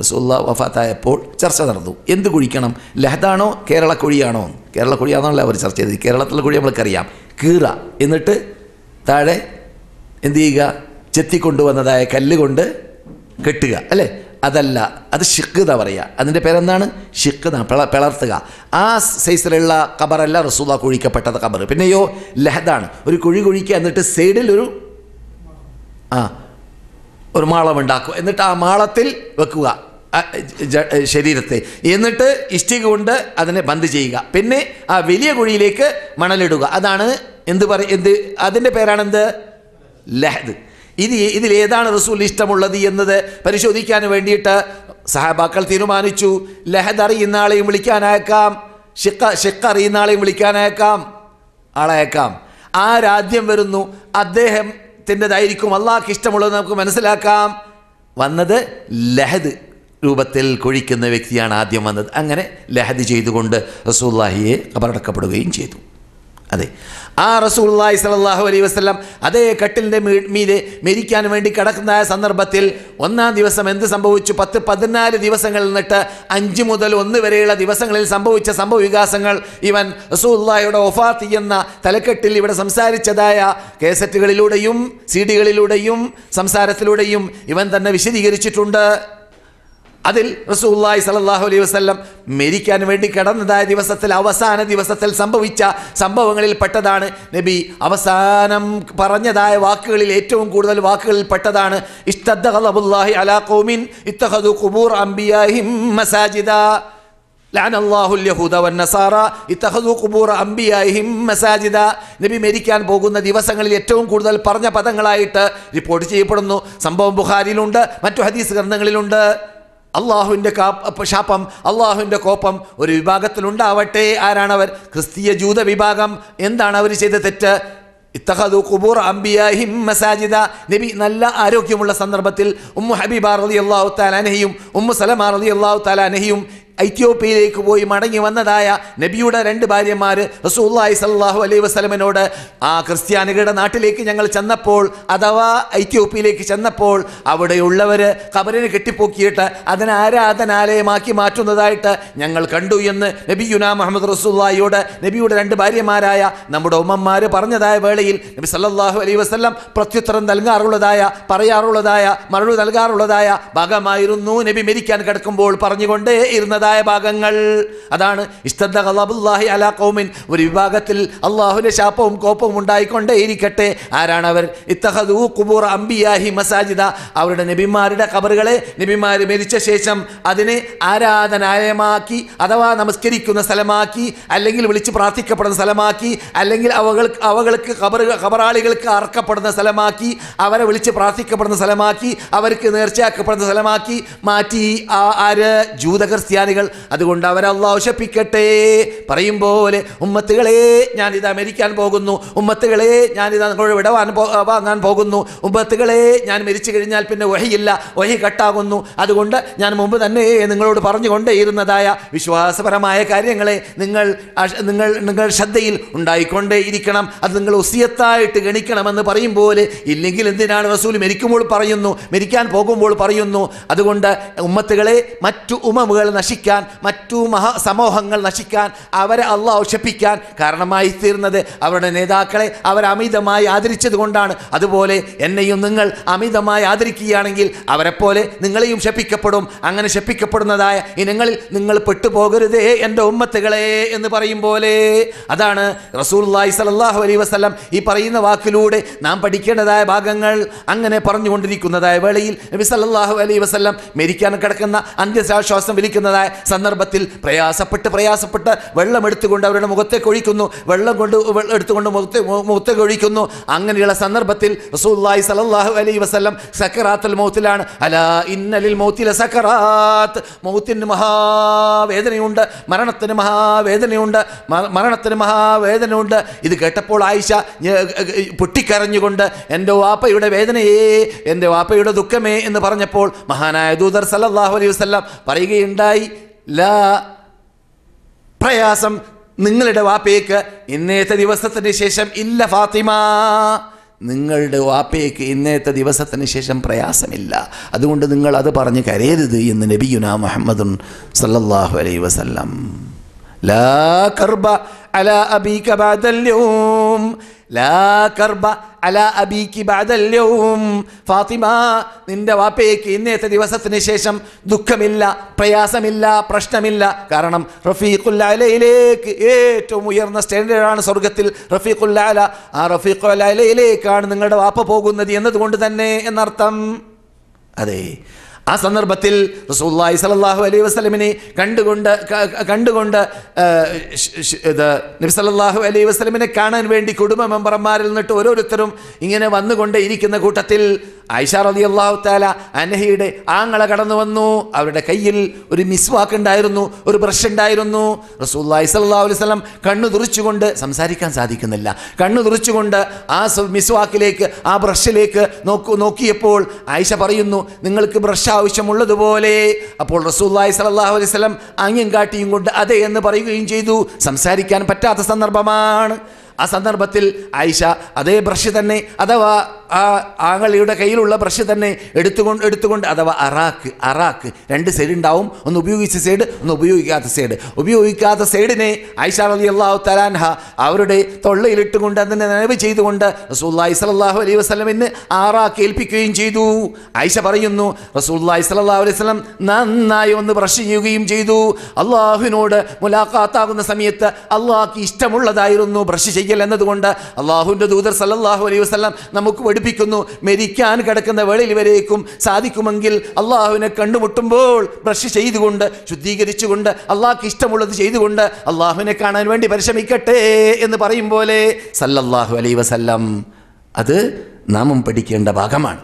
റസൂല്ല വഫാത്തായപ്പോൾ ചർച്ച നടന്നു. എന്ത് കുഴിക്കണം? ലഹദാണോ? കേരള കുഴിയാണോ? കേരള കുഴിയാണല്ലോ അവർ ചർച്ച ചെയ്തത്. കേരളത്തിലെ കുഴി നമ്മൾക്കറിയാം. കീറ. എന്നിട്ട് താഴെ എന്ത് ചെയ്യുക? ചെത്തിക്കൊണ്ടുവന്നതായ കല്ല് കൊണ്ട് കെട്ടുക. അല്ലേ? അതല്ല. അത് ഷിക്ക് എന്നാ പറയുക അതിന്റെ പേരെന്താണ്? ഷിക്ക് എന്നാണ് പിള പിളർത്തുക. ആ സൈസിലുള്ള കബറല്ല റസൂല കുഴിക്കപ്പെട്ടത് കബർ പിന്നെയോ ലഹദാണ്. ഒരു കുഴി കുഴിക്കുക എന്നിട്ട് സൈഡിൽ ഒരു ആ ഒരു മാളമുണ്ടാക്കുക എന്നിട്ട് ആ മാളത്തിൽ വെക്കുക. ശരീരത്തെ. എന്നിട്ട് ഇഷ്ടിക കൊണ്ട് അതിനെ ബന്ദ് ചെയ്യുക. പിന്നെ ആ വലിയ കുഴിയിലേക്ക് മണലിടുക. അതാണ് എന്ത് പറ എന്ത് അതിന്റെ പേരാണെന്ത്? ലഹദ്. ഇത് ഇതിൽ ഏതാണ് റസൂൽ ഇഷ്ടമുള്ളത് എന്നത് പരിശോധിക്കാൻ വേണ്ടിയിട്ട് സഹാബാക്കൾ തീരുമാനിച്ചു. ലഹദ് അറിയുന്ന ആളെയും വിളിക്കാനയക്കാം. ഷിക്ക ഷിക്ക അറിയുന്ന ആളെയും വിളിക്കാനയക്കാം. ആളയക്കാം. ആരാദ്യം വരുന്നു? അദ്ദേഹത്തിന്റെതായിരിക്കും അള്ളാഹ്ക്ക് ഇഷ്ടമുള്ളത് നമുക്ക് മനസ്സിലാക്കാം. വന്നത് ലഹദ് രൂപത്തിൽ കൊഴിക്കുന്ന വ്യക്തിയാണ് ആദ്യം വന്നത്. അങ്ങനെ ലഹദ് ചെയ്തുകൊണ്ട് റസൂല്ലാഹിയെ കബറടക്കപ്പെടുകയും ചെയ്തു. അതെ. ആ റസൂള്ളി സലാഹു അലൈ വസ്ലം അതേ കട്ടിലിന്റെ മീതെ മെരിക്കാൻ വേണ്ടി കിടക്കുന്ന സന്ദർഭത്തിൽ ഒന്നാം ദിവസം എന്ത് സംഭവിച്ചു? പത്ത് പതിനാല് ദിവസങ്ങൾ നിന്നിട്ട് അഞ്ച് മുതൽ ഒന്ന് വരെയുള്ള ദിവസങ്ങളിൽ സംഭവിച്ച സംഭവ വികാസങ്ങൾ ഇവൻ റസൂല്ലായുടെ ഒഫാത്ത് എന്ന തലക്കെട്ടിൽ ഇവിടെ സംസാരിച്ചതായ കേസറ്റുകളിലൂടെയും സി ഡികളിലൂടെയും സംസാരത്തിലൂടെയും ഇവൻ തന്നെ വിശദീകരിച്ചിട്ടുണ്ട്. അതിൽ റസൂല്ലായി സലല്ലാഹു അലൈഹി വസ്ലം മരിക്കാൻ വേണ്ടി കിടന്നതായ ദിവസത്തിൽ അവസാന ദിവസത്തിൽ സംഭവിച്ച സംഭവങ്ങളിൽ പെട്ടതാണ് നബി. അവസാനം പറഞ്ഞതായ വാക്കുകളിൽ ഏറ്റവും കൂടുതൽ വാക്കുകളിൽ പെട്ടതാണ് അലാ മസാജിദ. നബി മരിക്കാൻ പോകുന്ന ദിവസങ്ങളിൽ ഏറ്റവും കൂടുതൽ പറഞ്ഞ പദങ്ങളായിട്ട് റിപ്പോർട്ട് ചെയ്യപ്പെടുന്നു. സംഭവം ബുഖാരിയിലുണ്ട് മറ്റു ഹദീസ് ഗ്രന്ഥങ്ങളിലുണ്ട്. അള്ളാഹുവിന്റെ കാപ്പ ശാപം അള്ളാഹുവിന്റെ കോപ്പം ഒരു വിഭാഗത്തിലുണ്ടാവട്ടെ. ആരാണവർ? ക്രിസ്തീയ ജൂത വിഭാഗം. എന്താണ് അവർ ചെയ്ത തെറ്റ്? ഇത്തഹദു കുബൂർ അംബിയാഹിം മസാജിദ. നബി നല്ല ആരോഗ്യമുള്ള സന്ദർഭത്തിൽ ഉമ്മു ഹബീബ റലി അള്ളാഹു താലാനഹിയും ഉമ്മു സലമ റലി അള്ളാഹു താലാനഹിയും ഐത്യോപ്യയിലേക്ക് പോയി മടങ്ങി വന്നതായ നബിയുടെ രണ്ട് ഭാര്യമാർ റസൂല്ലായി സല്ലാഹു അലൈ വസ്ലമിനോട് ആ ക്രിസ്ത്യാനികളുടെ നാട്ടിലേക്ക് ഞങ്ങൾ ചെന്നപ്പോൾ അഥവാ ഐത്യോപ്യയിലേക്ക് ചെന്നപ്പോൾ അവിടെയുള്ളവർ കബറിനെ കെട്ടിപ്പോക്കിയിട്ട് അതിനെ ആരാധനാലയമാക്കി മാറ്റുന്നതായിട്ട് ഞങ്ങൾ കണ്ടു എന്ന് നബിയുന മുഹമ്മദ് റസൂല്ലായിയോട് നബിയുടെ രണ്ട് ഭാര്യമാരായ നമ്മുടെ ഉമ്മമാർ പറഞ്ഞതായ വേളയിൽ നബി സല്ലാഹു അലൈ വസ്ലം പ്രത്യുത്തരം നൽകാറുള്ളതായ പറയാറുള്ളതായ മറുപടി നൽകാറുള്ളതായ ഭാഗമായിരുന്നു നബി മരിക്കാൻ കിടക്കുമ്പോൾ പറഞ്ഞുകൊണ്ടേ ഇരുന്നതായ ഭാഗങ്ങൾ. അതാണ് ഖളബുല്ലാഹി അലാ ഖൗമിൻ. ഒരു വിഭാഗത്തിൽ അള്ളാഹുവിന്റെ ശാപവും കോപ്പവും ഉണ്ടായിക്കൊണ്ടേ ഇരിക്കട്ടെ ആരാണ് അവർ ഇത്തഹദു കുബൂർ അംബിയാഹി മസാജിദ. അവരുടെ നബിമാരുടെ കബറുകളെ നബിമാർ മരിച്ച ശേഷം അതിനെ ആരാധനാലയമാക്കി അഥവാ നമസ്കരിക്കുന്ന സ്ഥലമാക്കി അല്ലെങ്കിൽ വിളിച്ച് പ്രാർത്ഥിക്കപ്പെടുന്ന സ്ഥലമാക്കി അല്ലെങ്കിൽ അവകൾ അവകൾക്ക് കബർ കബറാളികൾക്ക് അറക്കപ്പെടുന്ന സ്ഥലമാക്കി അവരെ വിളിച്ച് പ്രാർത്ഥിക്കപ്പെടുന്ന സ്ഥലമാക്കി അവർക്ക് നേർച്ചയാക്കപ്പെടുന്ന സ്ഥലമാക്കി മാറ്റി ആര്? ജൂത ക്രിസ്ത്യാനികൾ അതുകൊണ്ട് അവരെ അള്ളാഹു പറയും പോലെ ഉമ്മത്തുകളെ ഞാനിത് മരിക്കാൻ പോകുന്നു. ഉമ്മത്തുകളെ ഞാനിത് നിങ്ങളോട് വിടവാൻ വാങ്ങാൻ പോകുന്നു. ഉമ്മത്തുകളെ ഞാൻ മരിച്ചു കഴിഞ്ഞാൽ പിന്നെ വഹിയില്ല. വഹി കട്ടാകുന്നു. അതുകൊണ്ട് ഞാൻ മുമ്പ് തന്നെ നിങ്ങളോട് പറഞ്ഞുകൊണ്ടേയിരുന്നതായ വിശ്വാസപരമായ കാര്യങ്ങളെ നിങ്ങൾ നിങ്ങൾ നിങ്ങൾ ശ്രദ്ധയിൽ ഉണ്ടായിക്കൊണ്ടേ ഇരിക്കണം അത് നിങ്ങൾ ഒസിയത്തായിട്ട് ഗണിക്കണമെന്ന് പറയും പോലെ ഇല്ലെങ്കിൽ എന്തിനാണ് റസൂൽ മരിക്കുമ്പോൾ പറയുന്നു? മരിക്കാൻ പോകുമ്പോൾ പറയുന്നു. അതുകൊണ്ട് ഉമ്മത്തുകളെ മറ്റു ഉമമുകൾ നശിക്കാൻ മറ്റു മഹാ സമൂഹങ്ങൾ നശിക്കാൻ അവരെ അള്ളാഹ് ഔഷപ്പിക്കാൻ കാരണമായി തീർന്നത് അവരുടെ നേതാക്കളെ അവർ അമിതമായി ആദരിച്ചത് കൊണ്ടാണ്. അതുപോലെ എന്നെയും നിങ്ങൾ അമിതമായി ആദരിക്കുകയാണെങ്കിൽ അവരെപ്പോലെ നിങ്ങളെയും ശപ്പിക്കപ്പെടും അങ്ങനെ ശപ്പിക്കപ്പെടുന്നതായ ഇനങ്ങളിൽ നിങ്ങൾ പെട്ടുപോകരുതേ എന്റെ ഉമ്മത്തുകളെ എന്ന് പറയും പോലെ. അതാണ് റസൂലുള്ളാഹി സലാഹു അലൈ വസ്ലം ഈ പറയുന്ന വാക്കിലൂടെ നാം പഠിക്കേണ്ടതായ ഭാഗങ്ങൾ അങ്ങനെ പറഞ്ഞുകൊണ്ടിരിക്കുന്നതായ വേളയിൽ നബി സല്ലാഹു അലൈ വസ്ലം മരിക്കാൻ കിടക്കുന്ന അന്ത്യശ്വാസം വിളിക്കുന്നതായ സന്ദർഭത്തിൽ പ്രയാസപ്പെട്ട് പ്രയാസപ്പെട്ട് വെള്ളം എടുത്തുകൊണ്ട് അവരുടെ മുഖത്തെ ഒഴിക്കുന്നു. വെള്ളം കൊണ്ട് എടുത്തുകൊണ്ട് മുഖത്തെ മുഖത്തേക്ക് ഒഴിക്കുന്നു. അങ്ങനെയുള്ള സന്ദർഭത്തിൽ റസൂലുള്ളാഹി സലല്ലാഹു അലൈ വസ്ലം സക്കറാത്തൽ മൗത്തിലാണ്. അല ഇന്നലിൽ മൗത്തിലെ സക്കറാത്ത്. മൗത്തിന് മഹാവേദനയുണ്ട്. മരണത്തിന് മഹാവേദനയുണ്ട്. മരണത്തിന് മഹാവേദനയുണ്ട്. ഇത് കേട്ടപ്പോൾ ആയിഷ പൊട്ടിക്കരഞ്ഞുകൊണ്ട് എന്റെ വാപ്പയുടെ വേദനയേ എന്റെ വാപ്പയുടെ ദുഃഖമേ എന്ന് പറഞ്ഞപ്പോൾ മഹാനായ ദൂതർ സല്ലാഹു അലൈഹി വസ്ലം പറയുകയുണ്ടായി. ലാ പ്രയാസം നിങ്ങളുടെ വാപ്പയ്ക്ക് ഇന്നേത്തെ ദിവസത്തിന് ശേഷം ഇല്ല ഫാത്തിമ. നിങ്ങളുടെ വാപ്പയ്ക്ക് ഇന്നത്തെ ദിവസത്തിന് ശേഷം പ്രയാസമില്ല. അതുകൊണ്ട് നിങ്ങൾ അത് പറഞ്ഞ് കരയരുത് എന്ന് നബിയുന മുഹമ്മദുൻ സല്ലല്ലാഹു അലൈഹി വസല്ലം. ലാ കർബ അല അബീക ബഅദൽ ഫാത്തിമ നിന്റെ വാപ്പയ്ക്ക് ഇന്നത്തെ ദിവസത്തിന് ശേഷം ദുഃഖമില്ല പ്രയാസമില്ല പ്രശ്നമില്ല. കാരണം റഫീഖുൽ അലയിലേക്ക് ഏറ്റവും ഉയർന്ന സ്റ്റാൻഡേർഡാണ് സ്വർഗത്തിൽ റഫീഖുൽ അല ആ റഫീഖുൽ അലയിലേക്കാണ് നിങ്ങളുടെ വാപ്പ പോകുന്നത് എന്നതുകൊണ്ട് തന്നെ എന്നർത്ഥം. അതെ. ആ സന്ദർഭത്തിൽ റസൂല്ലായി സലല്ലാഹു അലൈഹി വസ്ലമിനെ കണ്ടുകൊണ്ട് കണ്ടുകൊണ്ട് ഇത് നബി സല്ലല്ലാഹു അലൈഹി വസ്ലമിനെ കാണാൻ വേണ്ടി കുടുംബ മെമ്പർമാരിൽ നിന്നിട്ട് ഓരോരുത്തരും ഇങ്ങനെ വന്നുകൊണ്ട് ഇരിക്കുന്ന കൂട്ടത്തിൽ ആയിഷ റതി അള്ളാഹു താല അനഹയുടെ ആങ്ങള കടന്നു വന്നു. അവരുടെ കയ്യിൽ ഒരു മിസ്വാക്ക് ഉണ്ടായിരുന്നു ഒരു ബ്രഷ് ഉണ്ടായിരുന്നു. റസൂല്ലായി സല്ലല്ലാഹു അലൈഹി വസല്ലം കണ്ണു തുറിച്ചുകൊണ്ട് സംസാരിക്കാൻ സാധിക്കുന്നില്ല. കണ്ണു തുറിച്ചുകൊണ്ട് ആ മിസ്വാക്കിലേക്ക് ആ ബ്രഷിലേക്ക് നോക്കു നോക്കിയപ്പോൾ ആയിഷ പറയുന്നു നിങ്ങൾക്ക് ബ്രഷ് ആവശ്യമുള്ളതുപോലെ. അപ്പോൾ റസൂല്ലായി സലാഹു അലൈഹി സ്വലം ആംഗ്യം കാട്ടിയും കൊണ്ട് അതെ എന്ന് പറയുകയും ചെയ്തു. സംസാരിക്കാൻ പറ്റാത്ത സന്ദർഭമാണ്. ആ സന്ദർഭത്തിൽ ആയിഷ അതേ ബ്രഷ് തന്നെ അഥവാ ആ ആങ്ങളിയുടെ കയ്യിലുള്ള ബ്രഷ് തന്നെ എടുത്തുകൊണ്ട് എടുത്തുകൊണ്ട് അഥവാ അറാക്ക് അറാക്ക് രണ്ട് സൈഡ് ഉണ്ടാവും. ഒന്ന് ഉപയോഗിച്ച സൈഡ് ഒന്ന് ഉപയോഗിക്കാത്ത സൈഡ് ഉപയോഗിക്കാത്ത സൈഡിനെ ആയിഷ അലി അള്ളാഹു തലാൻഹ അവരുടെ തൊള്ളയിലിട്ടുകൊണ്ട് അതിനെ നനവ് ചെയ്തുകൊണ്ട് റസൂല്ലായി സലാഹു അലൈഹി വസ്ലമിന് ആറാക്ക് ഏൽപ്പിക്കുകയും ചെയ്തു. ആയിഷ പറയുന്നു റസൂല്ലായി സലാഹു അലൈഹി വസ്ലം നന്നായി ഒന്ന് ബ്രഷ് ചെയ്യുകയും ചെയ്തു. അള്ളാഹുവിനോട് മുലാഖാത്താകുന്ന സമയത്ത് അള്ളാഹ്ക്ക് ഇഷ്ടമുള്ളതായിരുന്നു ബ്രഷ് ചെയ്യൽ എന്നതുകൊണ്ട് അള്ളാഹുവിന്റെ ദൂതർ സലാഹു അലൈഹി വസ്ലം നമുക്ക് പഠിപ്പിക്കുന്നു. മരിക്കാൻ കിടക്കുന്ന വേളയിൽ വരേക്കും സാധിക്കുമെങ്കിൽ അള്ളാഹുവിനെ കണ്ടുമുട്ടുമ്പോൾ ബ്രഷ് ചെയ്തുകൊണ്ട് ശുദ്ധീകരിച്ചുകൊണ്ട് അള്ളാഹ്ക്ക് ഇഷ്ടമുള്ളത് ചെയ്തുകൊണ്ട് അള്ളാഹുവിനെ കാണാൻ വേണ്ടി പരിശ്രമിക്കട്ടെ എന്ന് പറയും പോലെ സല്ലല്ലാഹു അലൈ വസല്ലം. അത് നാമം പഠിക്കേണ്ട ഭാഗമാണ്.